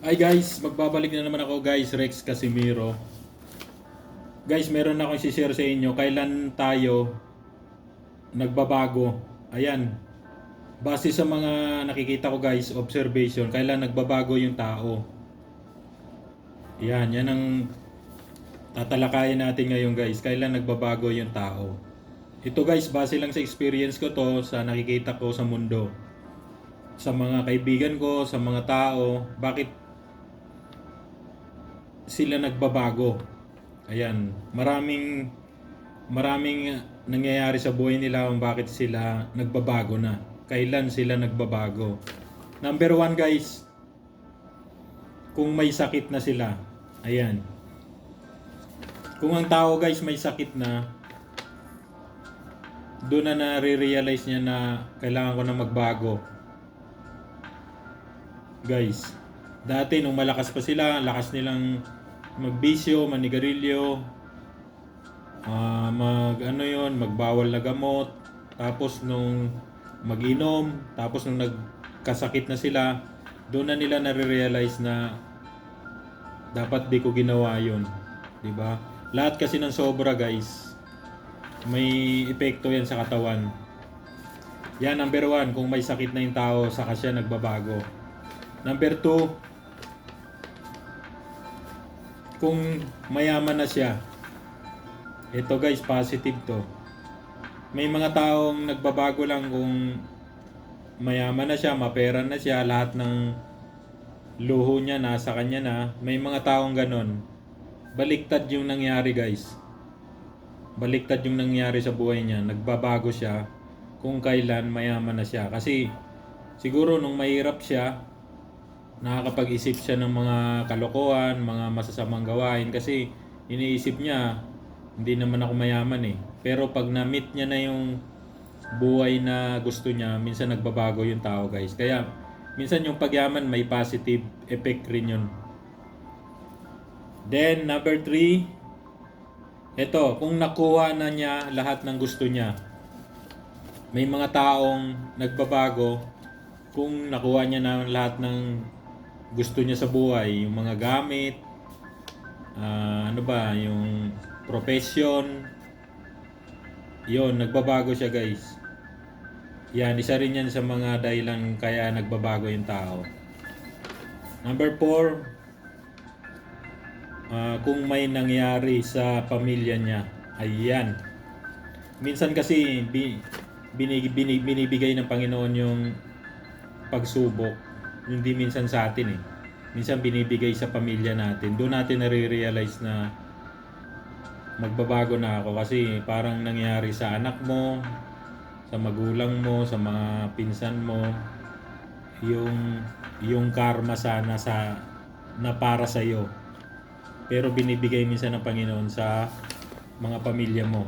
Ay guys, magbabalik na naman ako guys, Rex Casimiro. Guys, meron na akong share sa inyo. Kailan tayo nagbabago? Ayan. Base sa mga nakikita ko guys, observation, kailan nagbabago yung tao. Yan, yan ang tatalakayin natin ngayon guys. Kailan nagbabago yung tao. Ito guys, base lang sa experience ko to, sa nakikita ko sa mundo. Sa mga kaibigan ko, sa mga tao, bakit sila nagbabago. Ayan, maraming maraming nangyayari sa buhay nila kung bakit sila nagbabago na. Kailan sila nagbabago. Number one guys, kung may sakit na sila. Ayan. Kung ang tao guys may sakit na, doon na nare-realize niya na kailangan ko na magbago. Guys, dati nung malakas pa sila, lakas nilang magbisyo, manigarilyo, ah, mag ano yon, magbawal na gamot, tapos nung mag-inom, tapos nung nagkasakit na sila, doon na nila nare-realize na dapat di ko ginawa yon, 'di ba? Lahat kasi ng sobra, guys, may epekto yan sa katawan. Yan, number one, kung may sakit na yung tao, saka siya nagbabago. Number two, kung mayaman na siya. Ito guys, positive to. May mga taong nagbabago lang kung mayaman na siya, mapera na siya, lahat ng luho niya nasa kanya na. May mga taong ganon. Baliktad yung nangyari guys. Baliktad yung nangyari sa buhay niya. Nagbabago siya kung kailan mayaman na siya. Kasi siguro nung mahirap siya, nakakapag-isip siya ng mga kalokohan, mga masasamang gawain kasi iniisip niya hindi naman ako mayaman eh. Pero pag na-meet niya na yung buhay na gusto niya, minsan nagbabago yung tao guys. Kaya minsan yung pagyaman may positive effect rin yun. Then number three, eto, kung nakuha na niya lahat ng gusto niya, may mga taong nagbabago kung nakuha niya na lahat ng gusto niya sa buhay, yung mga gamit, ah, ano ba, yung profession, yon nagbabago siya guys. Yan, isa rin yan sa mga dahilan kaya nagbabago yung tao. Number four, ah, kung may nangyari sa pamilya niya, ayan. Minsan kasi bi, binig, binig, binibigay ng Panginoon yung pagsubok hindi minsan sa atin eh. Minsan binibigay sa pamilya natin. Doon natin nare-realize na magbabago na ako kasi parang nangyari sa anak mo, sa magulang mo, sa mga pinsan mo, yung yung karma sana sa na para sa iyo. Pero binibigay minsan ng Panginoon sa mga pamilya mo.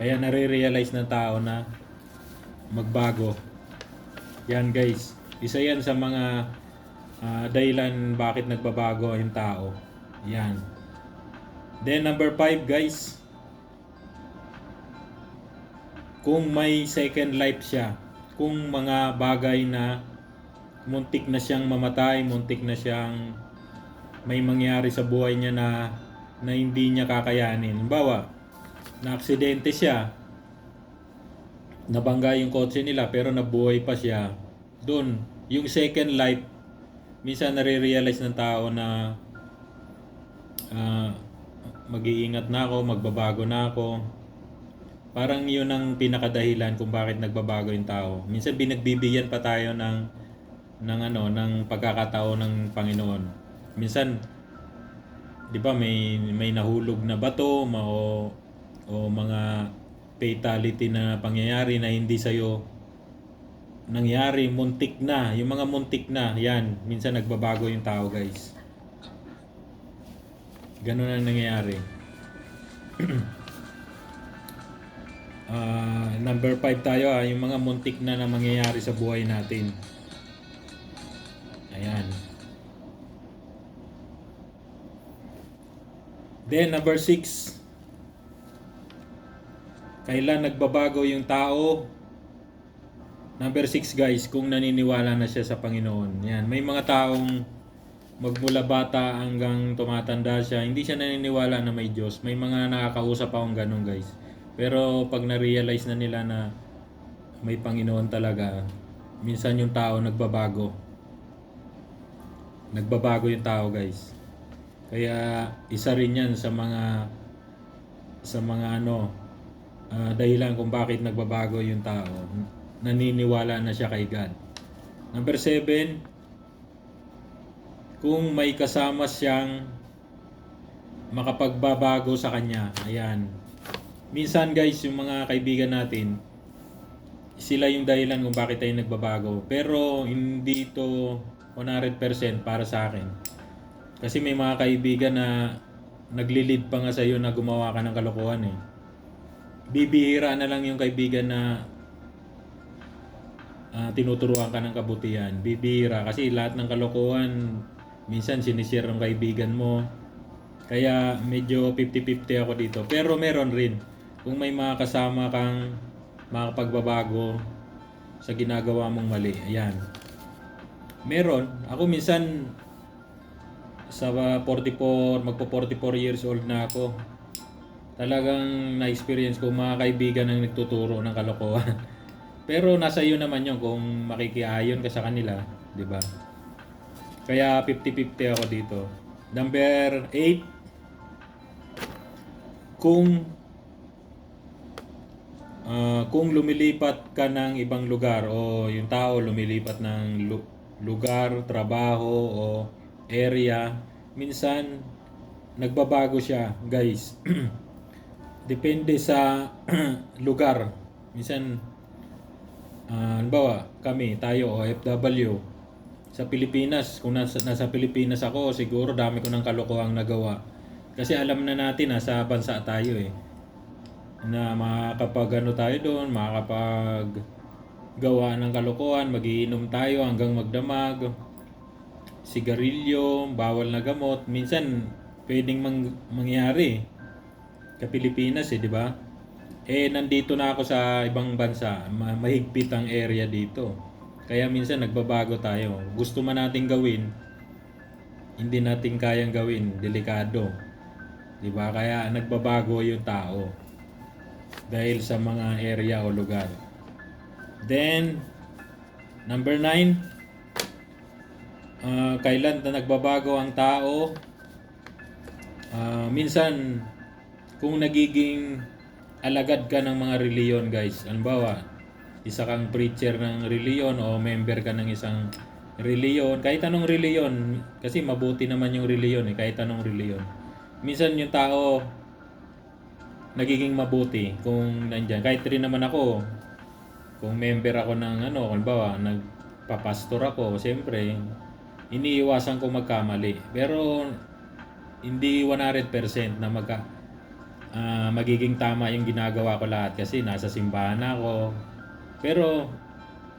Kaya nare-realize ng tao na magbago. Yan guys, isa yan sa mga ah, dahilan bakit nagbabago yung tao. Yan. Then number 5 guys, kung may second life siya, kung mga bagay na muntik na siyang mamatay, muntik na siyang may mangyari sa buhay niya na na hindi niya kakayanin. Halimbawa, na aksidente siya, nabangga yung kotse nila pero nabuhay pa siya. Doon, yung second life, minsan nare-realize ng tao na ah, mag-iingat na ako, magbabago na ako. Parang yun ang pinakadahilan kung bakit nagbabago yung tao. Minsan binagbibigyan pa tayo ng ng ano, ng pagkakataon ng Panginoon. Minsan 'di ba may may nahulog na bato ma- o o mga fatality na pangyayari na hindi sa nangyari, muntik na, yung mga muntik na, yan, minsan nagbabago yung tao guys. Ganun ang nangyayari. Ah, number 5 tayo ah, yung mga muntik na na mangyayari sa buhay natin. Ayan. Then number 6. Kailan nagbabago yung tao? Number 6 guys, kung naniniwala na siya sa Panginoon. Yan, may mga taong magmula bata hanggang tumatanda siya, hindi siya naniniwala na may Diyos. May mga nakakausap akong ganun guys. Pero pag na-realize na nila na may Panginoon talaga, minsan yung tao nagbabago. Nagbabago yung tao guys. Kaya isa rin yan sa mga sa mga ano ah, dahilan kung bakit nagbabago yung tao. Naniniwala na siya kay God. Number seven, kung may kasama siyang makapagbabago sa kanya. Ayan. Minsan guys, yung mga kaibigan natin, sila yung dahilan kung bakit tayo nagbabago. Pero hindi ito 100% para sa akin. Kasi may mga kaibigan na naglilid pa nga sa'yo na gumawa ka ng kalokohan eh. Bibihira na lang yung kaibigan na ah, tinuturuan ka ng kabutihan. Bibihira kasi lahat ng kalokohan minsan sinishare ng kaibigan mo. Kaya medyo 50-50 ako dito. Pero meron rin. Kung may mga kasama kang makapagbabago sa ginagawa mong mali. Ayan. Meron. Ako minsan sa 44, magpo 44 years old na ako. Talagang na-experience ko mga kaibigan ang nagtuturo ng kalokohan. Pero nasa iyo naman yun kung makikiayon ka sa kanila, di ba? Kaya 50-50 ako dito. Number 8, kung ah, kung lumilipat ka ng ibang lugar o yung tao lumilipat ng lu- lugar, trabaho o area, minsan nagbabago siya, guys. Depende sa lugar. Minsan Ah, halimbawa, kami, tayo, OFW, sa Pilipinas, kung nasa, nasa Pilipinas ako, siguro dami ko ng kalokohang nagawa. Kasi alam na natin, nasa bansa tayo eh. Na makakapag ano tayo doon, makakapag gawa ng kalokohan, magiinom tayo hanggang magdamag. Sigarilyo, bawal na gamot. Minsan, pwedeng mang, mangyari. Ka Pilipinas eh, di ba? Eh, nandito na ako sa ibang bansa. Ma- mahigpit ang area dito. Kaya minsan nagbabago tayo. Gusto man nating gawin, hindi natin kayang gawin. Delikado. Di ba? Kaya nagbabago yung tao. Dahil sa mga area o lugar. Then, number nine, ah, kailan na nagbabago ang tao? Ah, minsan, kung nagiging alagad ka ng mga reliyon guys. Halimbawa, isa kang preacher ng reliyon o member ka ng isang reliyon, kahit anong reliyon, kasi mabuti naman yung reliyon eh, kahit anong reliyon. Minsan yung tao nagiging mabuti kung nandyan. Kahit rin naman ako, kung member ako ng ano, halimbawa, nagpapastor ako, siyempre, iniiwasan ko magkamali. Pero, hindi 100% na magka, ah, magiging tama yung ginagawa ko lahat kasi nasa simbahan ako. Pero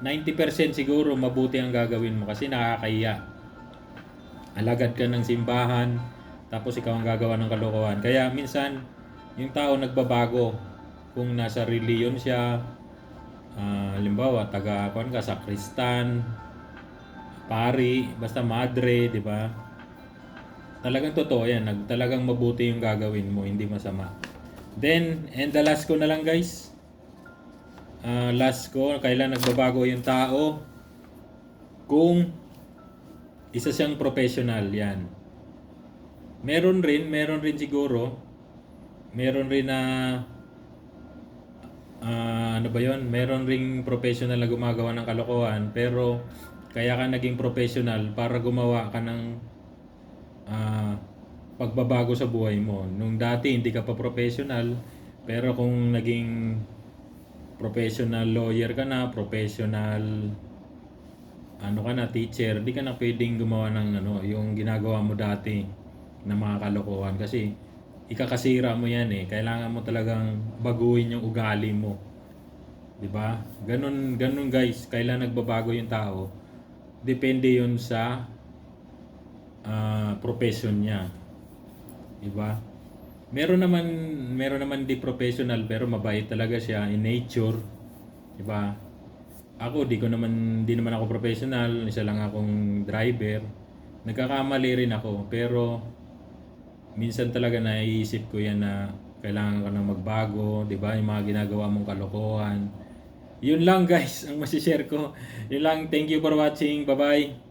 90% siguro mabuti ang gagawin mo kasi nakakahiya. Alagad ka ng simbahan tapos ikaw ang gagawa ng kalokohan. Kaya minsan yung tao nagbabago kung nasa reliyon siya ah, halimbawa taga kuan ka sa pari basta madre di ba Talagang totoo yan. Nag, talagang mabuti yung gagawin mo, hindi masama. Then, and the last ko na lang guys. Ah, last ko, kailan nagbabago yung tao? Kung isa siyang professional, yan. Meron rin, meron rin siguro. Meron rin na ah, ano ba yon? Meron ring professional na gumagawa ng kalokohan, pero kaya ka naging professional para gumawa ka ng ah, pagbabago sa buhay mo. Nung dati hindi ka pa professional, pero kung naging professional lawyer ka na, professional ano ka na, teacher, di ka na pwedeng gumawa ng ano, yung ginagawa mo dati na mga kalokohan kasi ikakasira mo yan eh. Kailangan mo talagang baguhin yung ugali mo. 'Di ba? Ganun ganun guys, kailan nagbabago yung tao? Depende 'yun sa ah, profession niya. 'Di ba? Meron naman meron naman di professional pero mabait talaga siya in nature. 'Di ba? Ako di ko naman di naman ako professional, isa lang akong driver. nagkakamali rin ako. Pero, minsan talaga naiisip ko yan na kailangan ka na magbago, di ba? Yung mga ginagawa mong kalokohan. Yun lang guys, ang masishare ko. Yun lang, thank you for watching. Bye-bye.